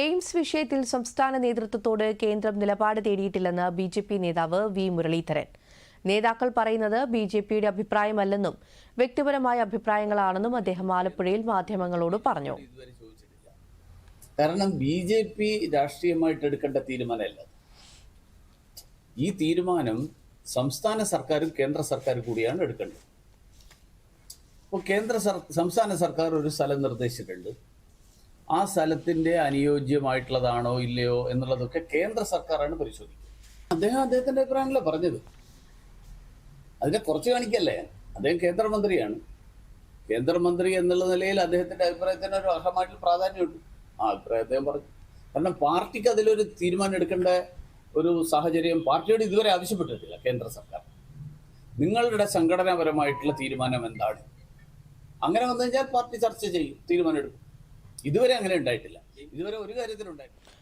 AIIMS വിഷയത്തിൽ സംസ്ഥാന നേതൃത്വത്തോട് കേന്ദ്രം നിലപാട് തേടിയിട്ടില്ലെന്ന് ബി ജെ പി നേതാവ് വി മുരളീധരൻ. നേതാക്കൾ പറയുന്നത് ബി ജെ പിയുടെ അഭിപ്രായമല്ലെന്നും വ്യക്തിപരമായ അഭിപ്രായങ്ങളാണെന്നും അദ്ദേഹം ആലപ്പുഴയിൽ മാധ്യമങ്ങളോട് പറഞ്ഞു. കാരണം ബി ജെ പി രാഷ്ട്രീയമായിട്ട് എടുക്കേണ്ട തീരുമാനമല്ല. ഈ തീരുമാനം സംസ്ഥാന സർക്കാരും കേന്ദ്ര സർക്കാരും കൂടിയാണ് എടുക്കേണ്ടത്. അപ്പോൾ കേന്ദ്ര സംസ്ഥാന സർക്കാർ ഒരു സ്ഥലം നിർദ്ദേശിച്ചിട്ടുണ്ട്. ആ സ്ഥലത്തിന്റെ അനുയോജ്യമായിട്ടുള്ളതാണോ ഇല്ലയോ എന്നുള്ളതൊക്കെ കേന്ദ്ര സർക്കാരാണ് പരിശോധിക്കുന്നത്. അദ്ദേഹം അദ്ദേഹത്തിന്റെ അഭിപ്രായമല്ല പറഞ്ഞത്? അതിനെ കുറച്ച് കാണിക്കല്ലേ? അദ്ദേഹം കേന്ദ്രമന്ത്രിയാണ്. കേന്ദ്രമന്ത്രി എന്നുള്ള നിലയിൽ അദ്ദേഹത്തിന്റെ അഭിപ്രായത്തിന് ഒരു അർഹമായിട്ടുള്ള പ്രാധാന്യമുണ്ട്. ആ അഭിപ്രായം അദ്ദേഹം പറഞ്ഞു. കാരണം പാർട്ടിക്ക് അതിലൊരു തീരുമാനം എടുക്കേണ്ട ഒരു സാഹചര്യം പാർട്ടിയോട് ഇതുവരെ ആവശ്യപ്പെട്ടിട്ടില്ല കേന്ദ്ര സർക്കാർ. നിങ്ങളുടെ സംഘടനാപരമായിട്ടുള്ള തീരുമാനം എന്താണ്? അങ്ങനെ വന്നു കഴിഞ്ഞാൽ പാർട്ടി ചർച്ച ചെയ്യും തീരുമാനം എടുക്കും. ഇതുവരെ അങ്ങനെ ഉണ്ടായിട്ടില്ല. ഇതുവരെ ഒരു കാര്യത്തിലും ഉണ്ടായിട്ടില്ല.